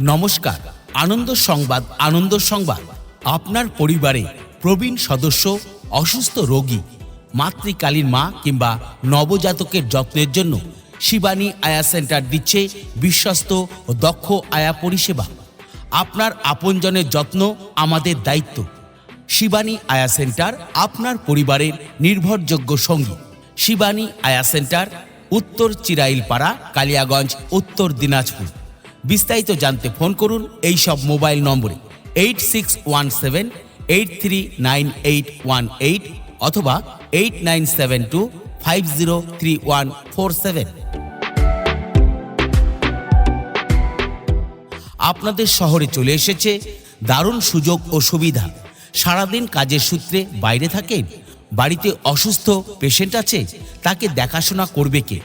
নমস্কার, আনন্দ সংবাদ আনন্দ সংবাদ। আপনার পরিবারে প্রবীণ সদস্য, অসুস্থ রোগী, মাতৃকালীন মা কিংবা নবজাতকের যত্নের জন্য শিবানী আয়া সেন্টার দিচ্ছে বিশ্বস্ত ও দক্ষ আয়া পরিষেবা। আপনার আপনজনের যত্ন আমাদের দায়িত্ব। শিবানী আয়া সেন্টার আপনার পরিবারের নির্ভরযোগ্য সঙ্গী। শিবানী আয়া সেন্টার, উত্তর চিরাইলপাড়া, কালিয়াগঞ্জ, উত্তর দিনাজপুর। বিস্তারিত জানতে ফোন করুন এই সব মোবাইল নম্বরে eight six one seven, eight three nine eight one eight অথবা eight nine seven two, five zero three one four seven. আপনাদের শহরে চলে এসেছে দারুণ সুযোগ ও সুবিধা। সারাদিন কাজের সূত্রে বাইরে থাকেন বাড়িতে অসুস্থ পেশেন্ট আছে, তাকে দেখাশোনা করবে কে?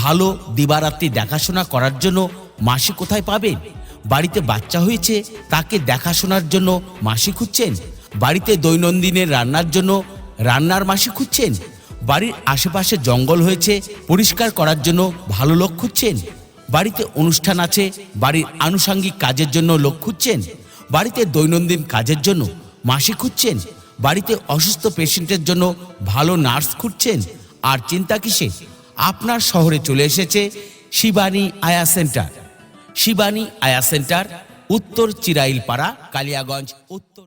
ভালো দিবারাত্রি দেখাশোনা করার জন্য মাসি কোথায় পাবেন? বাড়িতে বাচ্চা হয়েছে, তাকে দেখাশোনার জন্য মাসি খুঁজছেন। বাড়িতে দৈনন্দিনের রান্নার জন্য রান্নার মাসি খুঁজছেন। বাড়ির আশেপাশে জঙ্গল হয়েছে, পরিষ্কার করার জন্য ভালো লোক খুঁজছেন। বাড়িতে অনুষ্ঠান আছে, বাড়ির আনুষাঙ্গিক কাজের জন্য লোক খুঁজছেন। বাড়িতে দৈনন্দিন কাজের জন্য মাসি খুঁজছেন। বাড়িতে অসুস্থ পেশেন্টের জন্য ভালো নার্স খুঁজছেন। আর চিন্তা কিসে আপনার শহরে চলে এসেছে শিবানী আয়া সেন্টার। শিবানী আয়া সেন্টার উত্তর চিরাইলপাড়া কালিয়াগঞ্জ উত্তর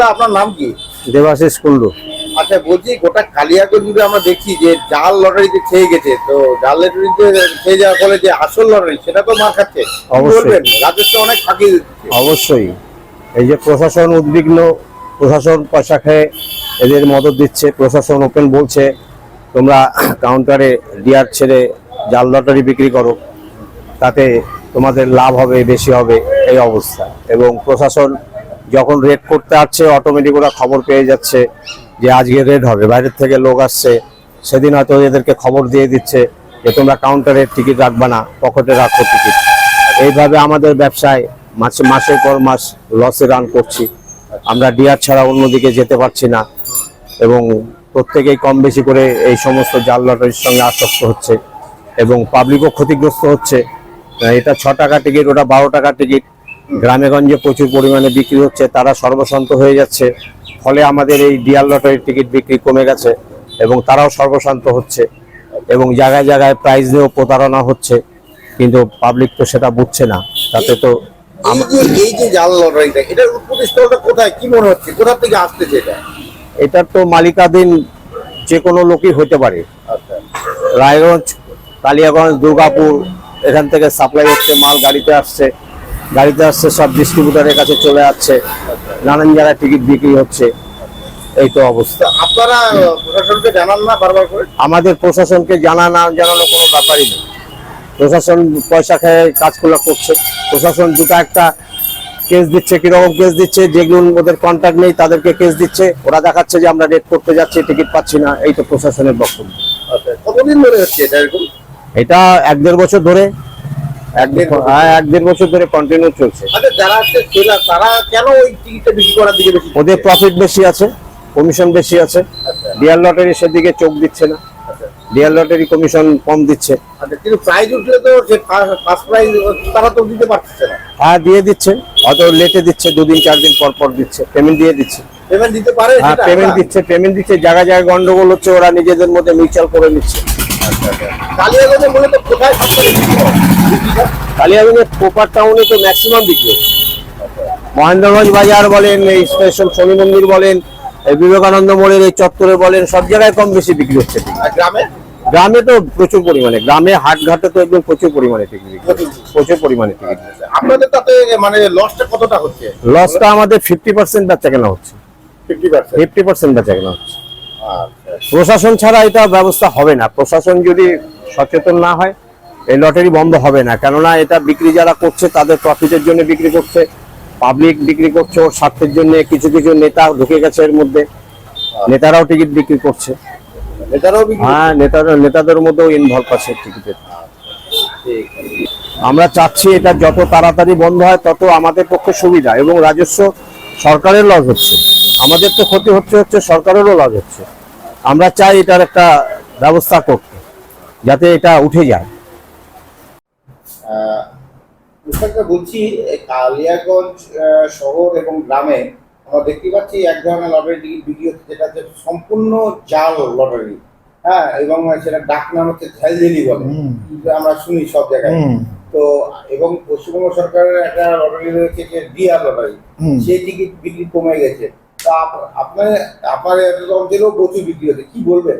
দাদা আপনার নাম কি? দেবাশিস কুন্ডু আচ্ছা বলছি গোটা কালিয়াগঞ্জ জুড়ে আমরা দেখছি যে জাল লটারিতে খেয়ে গেছে। তো জাল লটারিতে খেয়ে যাওয়ার ফলে যে আসল লটারি সেটা তো মার খাচ্ছে। অবশ্যই। রাজস্ব অনেক ফাঁকি অবশ্যই। এই যে প্রশাসন উদ্বিগ্ন প্রশাসন পয়সা খেয়ে এদের মদত দিচ্ছে প্রশাসন ওপেন বলছে তোমরা কাউন্টারে ডিয়ার ছেড়ে জাল লটারি বিক্রি করো তাতে তোমাদের লাভ হবে বেশি হবে এই অবস্থা। এবং প্রশাসন যখন রেড করতে আসছে অটোমেটিক ওরা খবর পেয়ে যাচ্ছে যে আজকে রেড হবে। বাইরের থেকে লোক আসছে, সেদিন হয়তো এদেরকে খবর দিয়ে দিচ্ছে যে তোমরা কাউন্টারে টিকিট রাখবে না, পকেটে রাখো টিকিট এইভাবে আমাদের ব্যবসায় মাসে, মাসের পর মাস লসে রান করছি। আমরা ডিয়ার ছাড়া অন্যদিকে যেতে পারছি না এবং প্রত্যেকেই কম বেশি করে এই সমস্ত জাল লটারির সঙ্গে আসক্ত হচ্ছে এবং পাবলিকও ক্ষতিগ্রস্ত হচ্ছে। এটা ছ টাকা টিকিট ওটা বারো টাকা টিকিট গ্রামে গঞ্জে প্রচুর পরিমাণে বিক্রি হচ্ছে তারা সর্বশান্ত হয়ে যাচ্ছে। ফলে আমাদের এই ডিয়ার লটারির টিকিট বিক্রি কমে গেছে এবং তারাও সর্বশান্ত হচ্ছে এবং জায়গায় জায়গায় প্রাইজ দিয়েও প্রতারণা হচ্ছে। কিন্তু পাবলিক তো সেটা বুঝছে না তাতে তো এই যে জাল লটারিটা এটার উৎপত্তি কোথায়? কি মনে হচ্ছে? কোথা থেকে আসতেছে এটা এটার তো মালিকাধীন যে কোনো লোকই হতে পারে। আচ্ছা। রায়গঞ্জ কালিয়াগঞ্জ দুর্গাপুর এখান থেকে সাপ্লাই হচ্ছে মাল গাড়িতে আসছে। গাড়িতে আসছে সব ডিস্ট্রিবিউটারের কাছে চলে যাচ্ছে নানান জায়গায় টিকিট বিক্রি হচ্ছে এই তো অবস্থা। আপনারা প্রশাসনকে জানান না বারবার করে? আমাদের প্রশাসনকে জানা না জানানো কোনো ব্যাপারই নেই। প্রশাসন পয়সা খেয়ে কাজগুলো করছে। প্রশাসন দুটো একটা কেস দিচ্ছে কীরকম কেস দিচ্ছে যেগুলো ওদের কন্ট্যাক্ট নেই তাদেরকে কেস দিচ্ছে। ওরা দেখাচ্ছে যে আমরা রেট করতে যাচ্ছি টিকিট পাচ্ছি না এই তো প্রশাসনের বক্তব্য। আচ্ছা কতদিন ধরে হচ্ছে এটা এরকম? এটা এক দেড় বছর ধরে এক দেড় হ্যাঁ এক দেড় বছর ধরে কন্টিনিউ চলছে। আচ্ছা যারা সেলার তারা কেন ওই টিকিটটা বিক্রি করার দিকে বেশি ওদের প্রফিট বেশি আছে কমিশন বেশি আছে। আচ্ছা। ডিয়ার লটারি সেদিকে চোখ দিচ্ছে না। আচ্ছা। ডিয়ার লটারি কমিশন কম দিচ্ছে। কিন্তু প্রাইজ উঠলে তো ফার্স্ট প্রাইজ তারা তো দিতে পারছে না। হ্যাঁ দিয়ে দিচ্ছে। হয়তো লেটে দিচ্ছে দুদিন চার দিন পর পর দিচ্ছে। পেমেন্ট দিয়ে দিচ্ছে। পেমেন্ট দিতে পারে হ্যাঁ পেমেন্ট দিচ্ছে পেমেন্ট দিচ্ছে। জায়গায় জায়গায় গন্ডগোল হচ্ছে ওরা নিজেদের মধ্যে মিউচুয়াল করে নিচ্ছে। কালিয়াগঞ্জে মূলত কোথায়? কালিয়াগঞ্জের প্রপার টাউনে তো ম্যাক্সিমাম বিক্রি মহেন্দ্রগঞ্জ বাজার বলেন এই স্টেশন শনি মন্দির বলেন এই বিবেকানন্দ মোড়ের এই চত্বরে বলেন সব জায়গায় কম বেশি বিক্রি হচ্ছে। গ্রামে? গ্রামে তো প্রচুর পরিমাণে গ্রামে হাট ঘাটে তো একদম প্রচুর পরিমাণে টিকিট প্রচুর পরিমাণে টিকিট আপনাদের তাতে মানে লসটা কতটা হচ্ছে? লসটা আমাদের ফিফটি পার্সেন্ট বেচা কেনা হচ্ছে। ফিফটি পার্সেন্ট ফিফটি বেচা কেনা হচ্ছে। প্রশাসন ছাড়া এটা ব্যবস্থা হবে না। প্রশাসন যদি সচেতন না হয় এই লটারি বন্ধ হবে না। কেননা এটা বিক্রি যারা করছে তাদের প্রফিটের জন্য বিক্রি করছে পাবলিক বিক্রি করছে ওর স্বার্থের জন্য কিছু কিছু নেতা ঢুকে গেছে এর মধ্যে। নেতারাও টিকিট বিক্রি করছে। নেতারাও হ্যাঁ নেতারা নেতাদের মধ্যেও ইনভলভ আছে টিকিটের আমরা চাচ্ছি এটা যত তাড়াতাড়ি বন্ধ হয় তত আমাদের পক্ষে সুবিধা এবং রাজস্ব সরকারের লস হচ্ছে। আমাদের তো ক্ষতি হচ্ছে হচ্ছে সরকারেরও লস হচ্ছে। আমরা চাই এটার একটা ব্যবস্থা করতে যাতে এটা উঠে যায়। বলছি কালিয়াগঞ্জ শহর এবং গ্রামে আমরা দেখতে পাচ্ছি এক ধরনের লটারি টিকিট বিক্রি হচ্ছে যেটা হচ্ছে সম্পূর্ণ জাল লটারি হ্যাঁ এবং সেটা ডাক নাম হচ্ছে ঝালঝেলি বলে। আমরা শুনি সব জায়গায়। তো এবং পশ্চিমবঙ্গ সরকারের একটা লটারি রয়েছে যে ডিআর লটারি সেই টিকিট বিক্রি কমে গেছে। আপনার আপনার অঞ্চলেও প্রচুর বিক্রি হচ্ছে কি বলবেন?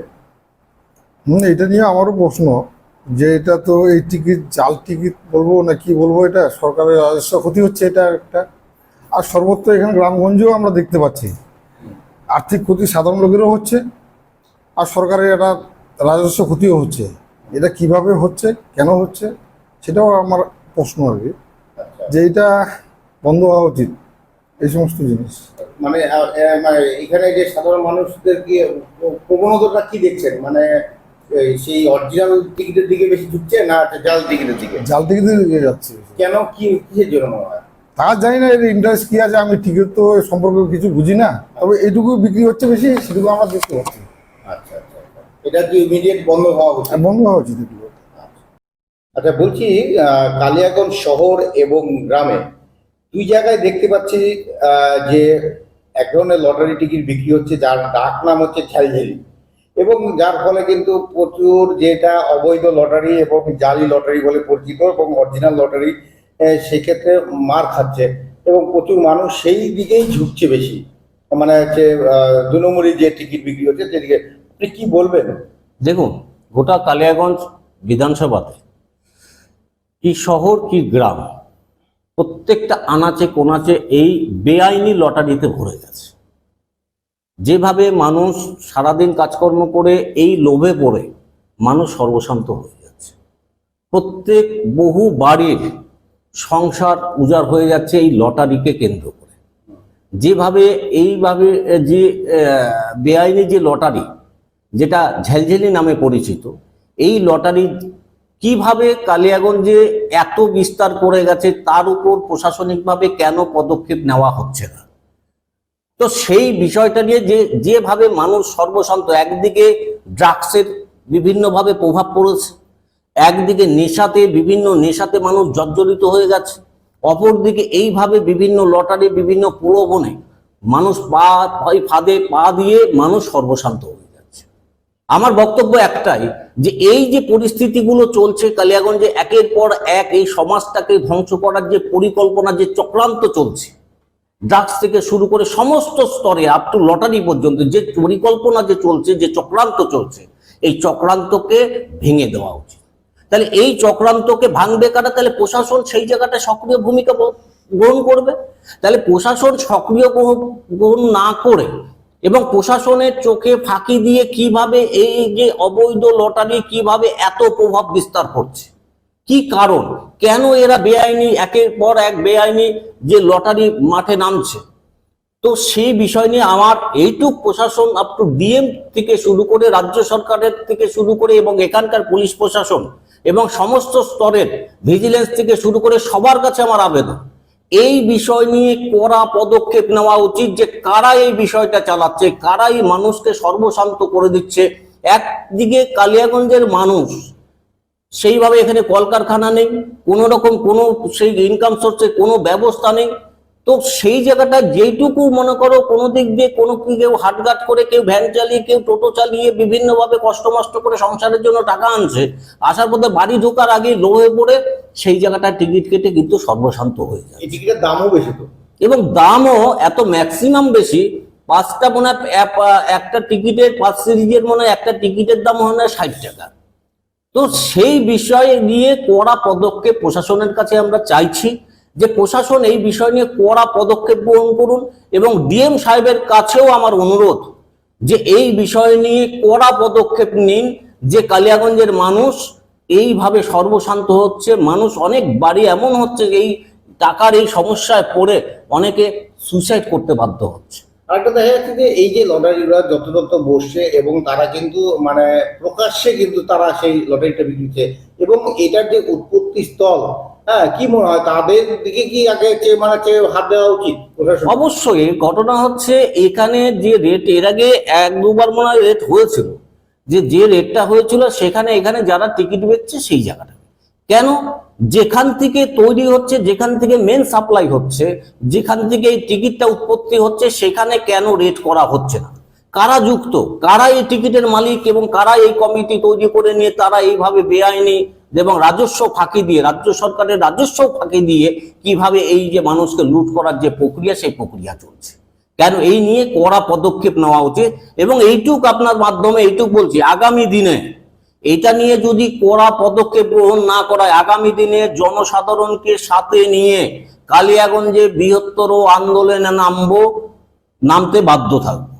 হুম এটা নিয়ে আমারও প্রশ্ন যে এটা তো এই টিকিট জাল টিকিট বলব না কি বলব এটা সরকারের রাজস্ব ক্ষতি হচ্ছে এটা একটা। আর সর্বত্র এখানে গ্রামগঞ্জেও আমরা দেখতে পাচ্ছি আর্থিক ক্ষতি সাধারণ লোকেরও হচ্ছে আর সরকারের একটা রাজস্ব ক্ষতিও হচ্ছে। এটা কীভাবে হচ্ছে কেন হচ্ছে সেটাও আমার প্রশ্ন আর কি আচ্ছা। যে এটা বন্ধ হওয়া উচিত। এই সমস্ত জিনিস। মানে মানে এখানে যে সাধারণ মানুষদের কি প্রবণতাটা কি দেখছেন? মানে সেই অরিজিনাল টিকিটের দিকে বেশি ঝুঁকছে না জাল টিকিটের দিকে? জাল টিকিটে এগিয়ে যাচ্ছে। কেন? কি কিসের জন্য হয়? তা জানি না এর ইন্টারেস্ট কি আছে? আমি টিকিট তো সম্পর্কে কিছু বুঝি না। তবে এটুকু বিক্রি হচ্ছে বেশি সেটুকু আমরা দেখতে পাচ্ছি। আচ্ছা আচ্ছা আচ্ছা। এটা কি ইমিডিয়েট বন্ধ হওয়া উচিত? বন্ধ হওয়া উচিত এগুলো আচ্ছা বলছি আহ, কালিয়াগঞ্জ শহর এবং গ্রামে দুই জায়গায় দেখতে পাচ্ছি যে এক ধরনের লটারি টিকিট বিক্রি হচ্ছে, যার ডাক নাম হচ্ছে ঝালঝালি। এবং যার ফলে কিন্তু প্রচুর যেটা অবৈধ লটারি এবং জালি লটারি বলে পরিচিত এবং অরিজিনাল লটারি সেক্ষেত্রে মার খাচ্ছে এবং প্রচুর মানুষ সেই দিকেই ঝুঁকছে বেশি। মানে হচ্ছে দু নম্বরই যে টিকিট বিক্রি হচ্ছে, সেদিকে। আপনি কি বলবেন? দেখুন, গোটা কালিয়াগঞ্জ বিধানসভাতে কি শহর কি গ্রাম প্রত্যেকটা আনাচে কোনাচে এই বেআইনি লটারিতে ভরে গেছে। যেভাবে মানুষ সারাদিন কাজকর্ম করে এই লোভে পড়ে, মানুষ সর্বশান্ত হয়ে যাচ্ছে। প্রত্যেক বহু বাড়ির সংসার উজাড় হয়ে যাচ্ছে এই লটারিকে কেন্দ্র করে। যেভাবে এইভাবে যে বেআইনি যে লটারি, যেটা ঝালঝালি নামে পরিচিত, এই লটারি কীভাবে কালিয়াগঞ্জে এত বিস্তার করে গেছে, তার উপর প্রশাসনিকভাবে কেন পদক্ষেপ নেওয়া হচ্ছে না? তো সেই বিষয়টা নিয়ে যে, যেভাবে মানুষ সর্বশান্ত, একদিকে ড্রাগসের বিভিন্নভাবে প্রভাব পড়েছে, একদিকে নেশাতে, বিভিন্ন নেশাতে মানুষ জর্জরিত হয়ে গেছে, অপরদিকে এইভাবে বিভিন্ন লটারি বিভিন্ন প্রলোভনে মানুষ পা ফাঁদে পা দিয়ে মানুষ সর্বশান্ত হয়ে আমার বক্তব্য একটাই যে এই যে পরিস্থিতিগুলো চলছে কালিয়াগঞ্জে একের পর এক এই সমাজটাকে ধ্বংস করার যে পরিকল্পনা, যে চক্রান্ত চলছে, ড্রাগস থেকে শুরু করে সমস্ত স্তরে আপ টু লটারি পর্যন্ত যে পরিকল্পনা যে চলছে, যে চক্রান্ত চলছে, এই চক্রান্তকে ভেঙে দেওয়া উচিত। তাহলে এই চক্রান্তকে ভাঙবে কারা? তাহলে প্রশাসন সেই জায়গাটা সক্রিয় ভূমিকা গ্রহণ করবে। তাহলে প্রশাসন সক্রিয় গ্রহণ না করে এবং প্রশাসনের চোখে ফাঁকি দিয়ে কীভাবে এই যে অবৈধ লটারি কীভাবে এত প্রভাব বিস্তার করছে? কি কারণ? কেন এরা বেআইনি, একের পর এক বেআইনি যে লটারি মাঠে নামছে? তো সেই বিষয় নিয়ে আমার এইটুক প্রশাসন আপ টু ডিএম থেকে শুরু করে রাজ্য সরকারের থেকে শুরু করে এবং এখানকার পুলিশ প্রশাসন এবং সমস্ত স্তরের ভিজিলেন্স থেকে শুরু করে সবার কাছে আমার আবেদন। এই বিষয় নিয়ে কড়া পদক্ষেপ নেওয়া উচিত যে কারা এই বিষয়টা চালাচ্ছে কারা এই মানুষকে সর্বশান্ত করে দিচ্ছে। একদিকে কালিয়াগঞ্জের মানুষ সেইভাবে এখানে কলকারখানা নেই কোনো রকম কোনো সেই ইনকাম সোর্সের কোনো ব্যবস্থা নেই। তো সেই জায়গাটা যেইটুকু মনে করো কোনো দিক দিয়ে কোনো কি কেউ হাটঘাট করে কেউ ভ্যান চালিয়ে কেউ টোটো চালিয়ে বিভিন্নভাবে কষ্ট মষ্ট করে সংসারের জন্য টাকা আনছে আসার পথে বাড়ি ঢোকার আগে লোহে পড়ে সেই জায়গাটা টিকিট কেটে কিন্তু সর্বশান্ত হয়ে যায়। এই টিকিটের দামও বেশি তো। এবং দামও এত ম্যাক্সিমাম বেশি পাঁচটা মনে হয় এক- একটা টিকিটের পাঁচ সিরিজের মনে হয় একটা টিকিটের দাম মনে হয় ষাট টাকা। তো সেই বিষয়ে নিয়ে কড়া পদক্ষেপ প্রশাসনের কাছে আমরা চাইছি। যে প্রশাসন এই বিষয় নিয়ে কড়া পদক্ষেপ গ্রহণ করুন এবং ডিএম সাহেবের কাছেও আমার অনুরোধ যে এই বিষয় নিয়ে কড়া পদক্ষেপ নিন যে কালিয়াগঞ্জের মানুষ এইভাবে সর্বশান্ত হচ্ছে, মানুষ অনেক বাড়ি এমন হচ্ছে যে এই টাকার এই সমস্যায় পড়ে অনেকে সুইসাইড করতে বাধ্য হচ্ছে। আরেকটা দেখা যাচ্ছে যে এই যে লটারিরা যত বসছে এবং তারা কিন্তু মানে প্রকাশ্যে কিন্তু তারা সেই লটারিটা বিক্রি করছে এবং এটার যে উৎপত্তি স্থল হ্যাঁ কি মনে হয়? তাদের দিকে কি আগে মানে হাত দেওয়া উচিত অবশ্যই ঘটনা হচ্ছে এখানে যে রেট এর আগে এক দুবার মনে হয় রেট হয়েছিল। যে যে রেটটা হয়েছিল, সেখানে এখানে যারা টিকিট বেচছে, সেই জায়গাটা। কেন? যেখান থেকে তৈরি হচ্ছে, যেখান থেকে মেন সাপ্লাই হচ্ছে, যেখান থেকে এই টিকিটটা উৎপত্তি হচ্ছে, সেখানে কেন রেট করা হচ্ছে না? কারা যুক্ত? কারা এই টিকিটের মালিক এবং কারা এই কমিটি তৈরি করে নিয়ে তারা এইভাবে বেআইনি এবং রাজস্ব ফাঁকি দিয়ে, রাজ্য সরকারের রাজস্ব ফাঁকি দিয়ে কীভাবে এই যে মানুষকে লুট করার যে প্রক্রিয়া, সেই প্রক্রিয়া চলছে। কেন? এই নিয়ে কড়া পদক্ষেপ নেওয়া উচিত। এবং এইটুক আপনার মাধ্যমে, এইটুক বলছি, আগামী দিনে এটা নিয়ে যদি কড়া পদক্ষেপ গ্রহণ না করায়, আগামী দিনে জনসাধারণকে সাথে নিয়ে কালিয়াগঞ্জে বৃহত্তর আন্দোলনে নামবো, নামতে বাধ্য থাকব।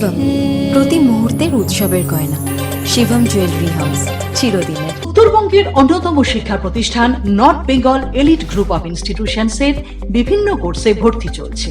Shivam প্রতি মুহূর্তের উৎসবের গয়না। শিবম জুয়েলারি হাউস চিরদিনের। উত্তরবঙ্গের অন্যতম শিক্ষা প্রতিষ্ঠান north Bengal elite group of ইনস্টিটিউশনসের বিভিন্ন কোর্সে ভর্তি চলছে।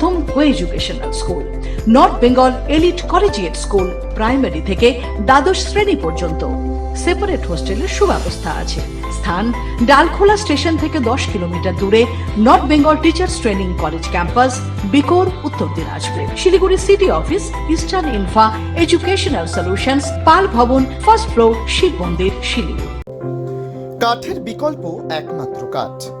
co educational school. North Bengal elite collegiate school, primary থেকে দ্বাদশ শ্রেণি পর্যন্ত। সেপারেট হোস্টেলের সুব্যবস্থা আছে। স্থান ডালখোলা স্টেশন থেকে দশ কিলোমিটার দূরে north Bengal teachers training college campus, Bikor, Uttar Dinajpur. Siliguri city office, eastern infra educational solutions, Pal Bhavan, first floor Shiva মন্দির, শিলিগুড়ি। কাঠের বিকল্প একমাত্র কাঠ।